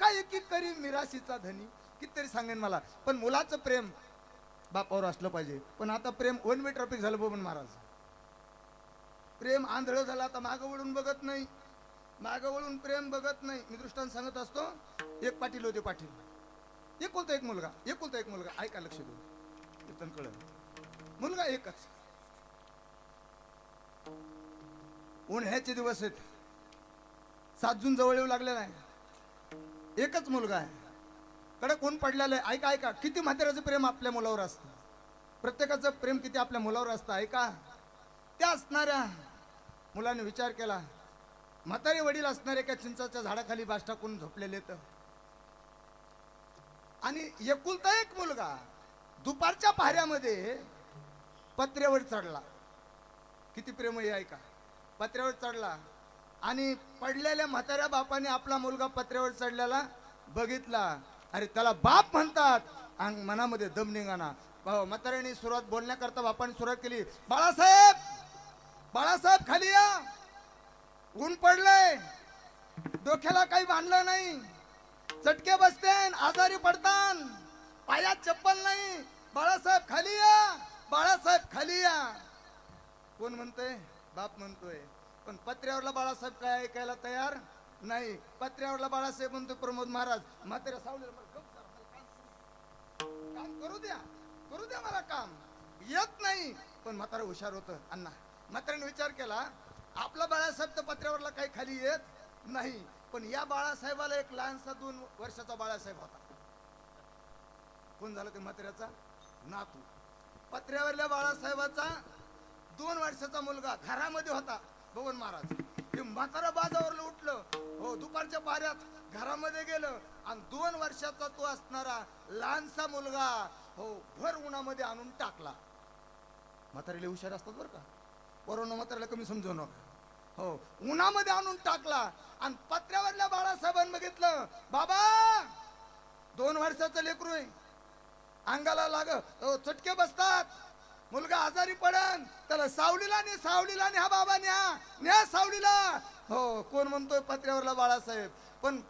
एकाएकी करी मिराशीचा धनी? कितीतरी सांगेन मला. पण मुलाचं प्रेम बापावर असलं पाहिजे. पण आता प्रेम वन वे ट्रॅफिक झालं बघून महाराज. प्रेम आंधळ झालं आता मागं वळून बघत नाही. मागं वळून प्रेम बघत नाही. मी दृष्टांत सांगत असतो एक पाटील होते पाटील. एकुलता एक मुलगा. एकुलता एक मुलगा. ऐका लक्ष देऊ कीर्तन कळलं. मुलगा एकच. उन्हाळ्याचे दिवस आहेत. सात जून जवळ येऊ लागलेला आहे एकच मुलगा आहे. कडे कोण पडलेलं आहे? ऐका ऐका. किती म्हाताऱ्याचं प्रेम आपल्या मुलावर असतं? प्रत्येकाचं प्रेम किती आपल्या मुलावर असतं? ऐका. त्या असणाऱ्या मुलाने विचार केला. म्हातारे वडील असणारे एका चिंचाच्या झाडाखाली बास टाकून झोपलेले तर आणि एकुलता एक मुलगा दुपारच्या पाहऱ्यामध्ये पत्र्यावर चढला. किती प्रेम आहे ऐका. पत्र्यावर चढला. आणि पडलेल्या म्हाताऱ्या बापाने आपला मुलगा पत्र्यावर चढलेला बघितला. अरे त्याला बाप म्हणतात आणि मनामध्ये दम निघाना. म्हाताऱ्याने सुरुवात बोलण्याकरता बापाने सुरुवात केली. बाळासाहेब बाळासाहेब खाली या. ऊन पडलंय. डोक्याला काही बांधलं नाही. चटके बसते आजारी पडतान. पायात चप्पल नाही. बाळासाहेब खाली या. बाळासाहेब खाली या. कोण म्हणतोय? बाप म्हणतोय. पण पत्र्यावरला बाळासाहेब काय ऐकायला तयार? नाही. पत्र्यावरला बाळासाहेब म्हणतो प्रमोद महाराज म्हाताऱ्या सावलेला काम काम करू द्या. करू द्या मला काम. येत नाही. पण म्हातारा हुशार होतं. अण्णा म्हाताऱ्याने विचार केला. आपला बाळासाहेब तर पत्र्यावरला काही खाली येत नाही. पण या बाळासाहेबाला एक लहानसा दोन वर्षाचा बाळासाहेब होता. कोण झाला ते म्हाताऱ्याचा? नातू. पत्र्यावरल्या बाळासाहेबाचा दोन वर्षाचा मुलगा घरामध्ये होता. भवन महाराज हे म्हातारा बाजावरलं उठलं. हो दुपारच्या पाऱ्यात घरामध्ये गेलं आणि दोन वर्षाचा तो असणारा लहानसा मुलगा हो भर उन्हामध्ये आणून टाकला. म्हातारीला हुशार असतात बरं का? पोरांना म्हाताऱ्याला कमी समजू नका. हो उन्हामध्ये आणून टाकला आणि पत्र्यावरल्या बाळासाहेबांनी बघितलं बाबा दोन वर्षाचं लेकरू आहे. अंगाला लाग चटके बसतात. मुलगा आजारी पडन त्याला सावलीला ने सावलीला हा बाबा न्या न्या सावलीला. हो कोण म्हणतोय पत्र्यावरला बाळासाहेब? पण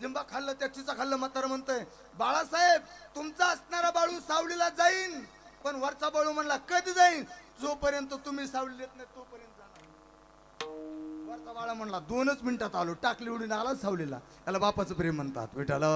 लिंबा खाल्लं त्या चिचा खाल्लं म्हातार म्हणतोय बाळासाहेब तुमचा असणारा बाळू सावलीला जाईन पण वरचा बाळू म्हणला कधी जाईन? जोपर्यंत तुम्ही सावली देत नाही तोपर्यंत जाणार वरचा बाळा म्हणला दोनच मिनिटात आलो टाकली उडून आला सावलीला. त्याला बापाचं प्रेम म्हणतात विठाला